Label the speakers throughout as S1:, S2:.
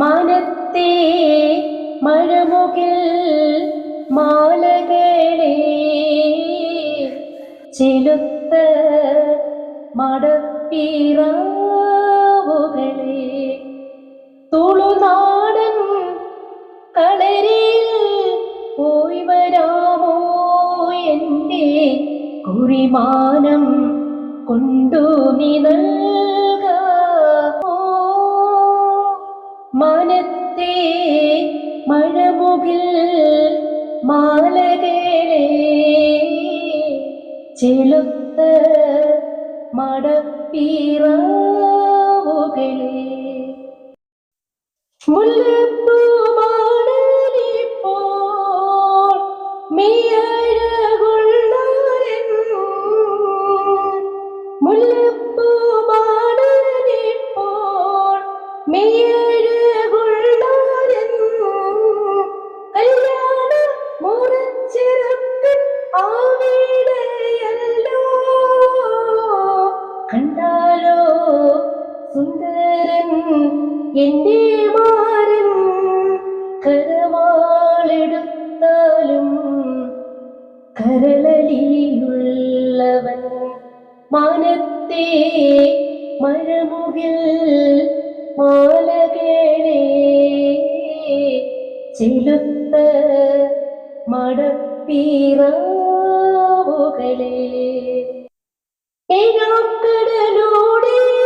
S1: മനത്തെ മഴമുകിൽ മാലകളെ ചെലുത്ത മടപ്പീറാവുകളെ. തുളുനാടൻ കളരിൽ പോയി വരാമോ എന്റെ കുറിമാനം കൊണ്ടു നീ മനത്തെ മഴമുകിൽ മാലകളെ ചെലുത്ത മടപ്പീറാവുകളെ. മുല്ലപ്പൂവാടലിപ്പോൾ എന്റെ മാരൻ കരമാളെടുത്താലും കരളലിയുള്ളവൻ മാനത്തെ മരമുകിൽ മാലകളെ ചെലുത്ത മടപ്പീറാവുകളെ. ഏഴാക്കടലോടെ വന്നു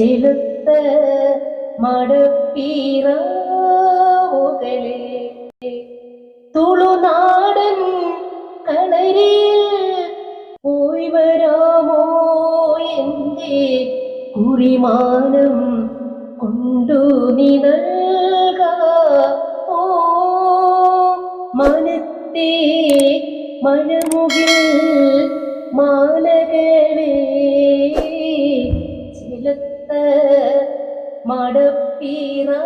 S1: ചെലുത്ത മടപ്പീറാവുകളെ തുളുനാടൻ കളരിൽ പോയി വരാമോ എന്റെ കുറിമാനം കൊണ്ടു നീ മനത്തെ മഴമുകിൽ മടപ്പീറാവുകളെ